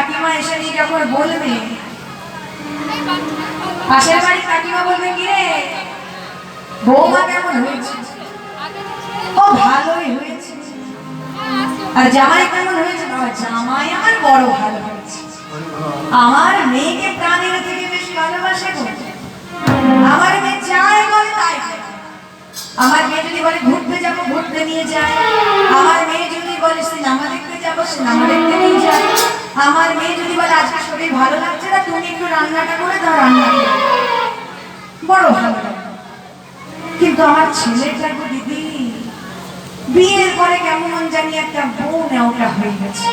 কাকিমা এসে নিয়ে যখন বলবে? পাশের বাড়ির কাকিমা বলবে, কি রে? বৌমা কেমন হয়েছে? ও ভালোই হয়েছে। আর জামাই কেমন হয়েছে? জামাই আমার বড় ভালো হয়েছে। আমার মেয়েকে প্রাণের থেকে বেশি ভালোবাসে আমার মেয়ে চায় বলে তাই আমার মেয়ে যদি বলে, ঘুরতে যাব, ঘুরতে নিয়ে যায় আমার রান্নাটা করে দাও, রান্না। বড় ভালো কিন্তু আমার ছেলেটা গো দিদি, বিয়ের পরে কেমন জানি একটা বউ নেওয়া হয়ে গেছে।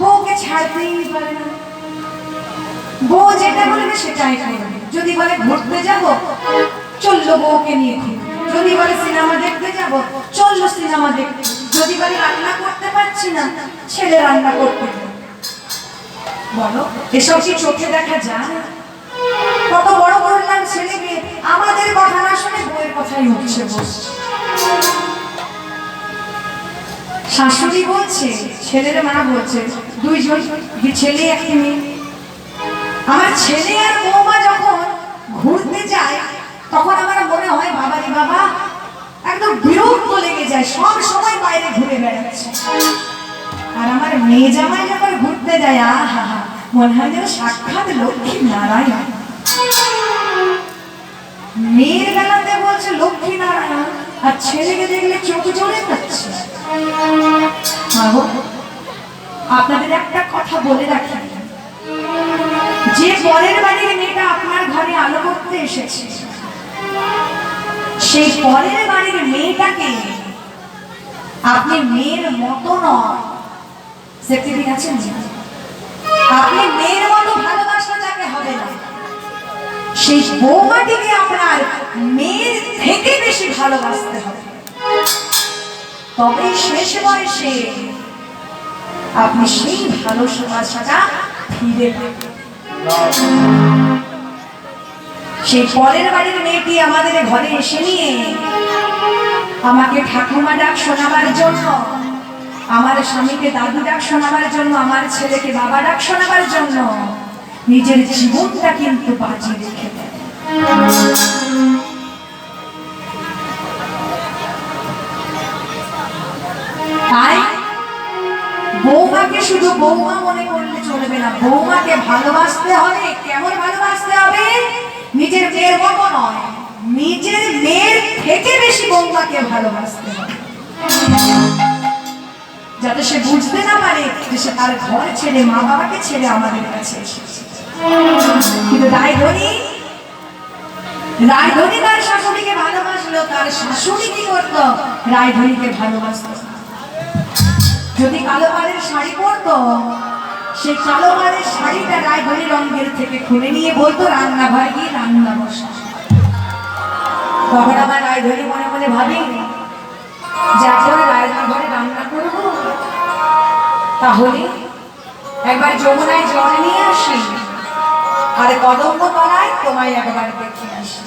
বউকে ছাড়তেই পারে না। বউ যেটা বলবে সেটাই করবে। যদি বলে ঘুরতে যাব, চলল বউকে নিয়ে যদি বলে সিনেমা দেখতে যাব, চলল সিনেমা দেখতে। যদি বলে রান্না করতে পারছি না, ছেলে রান্না করতে। বলো, এসব কি চোখে দেখা যায়? কত বড় করলাম ছেলেকে আমাদের কথা না শুনে বউয়ের কথাই উঠছে বসছে। শাশুড়ি বলছে, ছেলের মা বলছে, দুইজন, দুই ছেলে একটি মেয়ে। আমার ছেলে আর বৌমা যখন ঘুরতে যায়, তখন আমার মনে হয় বাবা রে বাবা, একদম বিরক্ত লেগে যায়, সব সময় বাইরে ঘুরে বেড়াচ্ছে। আর আমার মেয়ে জামাই যখন ঘুরতে যায়, আহা হা মনে হয় যেন সাক্ষাৎ লক্ষ্মী নারায়ণ। মেয়ের বেলাতে বলছে লক্ষ্মী নারায়ণ, আর ছেলেকে দেখলে চোখ জ্বলে যাচ্ছে। আপনাদের একটা কথা বলে রাখি। যে পরের বাড়ির মেয়েটা আপনার ঘরে আলো করতে এসেছে, সেই পরের বাড়ির মেয়েটাকে আপনি মেয়ের মতো নয় সেপ্টিফিক আছেন আপনি মেয়ের মতো ভালোবাসা তাকে হবে না। সেই বৌমাটিকে আপনার মেয়ের থেকে বেশি ভালোবাসতে হবে। তবে শেষ বয়সে আপনি সেই ভালোবাসাটা ফিরে পাবেন সেই পরের বাড়ির মেয়েটি আমাদের ঘরে এসে নিয়ে আমাকে ঠাকুমা ডাক শোনাবার জন্য আমার স্বামীকে দাদু ডাক শোনাবার জন্য, আমার ছেলেকে বাবা ডাক শোনাবার জন্য নিজের জীবনটা কিন্তু বাজি রেখে তাই বৌমাকে শুধু বৌমা মনে করলে চলবে না, বৌমাকে ভালোবাসতে হবে, কেমন ভালোবাসতে হবে? নিজের মেয়ের মতো নয়, নিজের মেয়ের থেকে বেশি বৌমাকে ভালোবাসতে হবে। যাতে সে বুঝতে না পারে যে সে তার ঘর ছেড়ে মা বাবাকে ছেড়ে আমাদের কাছে কিন্তু রায়ধনী রায়ধনী তার শাশুড়িকে ভালোবাসলো, তার শাশুড়ি কি করতো? ভালোবাসতো যদি কালো পাড়ের শাড়ি পরতো, সেই কালো শাড়িটা রঙের থেকে খুলে নিয়ে বলতো, রান্নাঘরে গিয়ে রান্না বসা। তখন আমার রায়ধনী মনে মনে ভাবি রান্না করব তাহলে একবার যমুনায় জল নিয়ে আসি আর কদম্ব পাড়ায় তোমায় একবার দেখে আসি।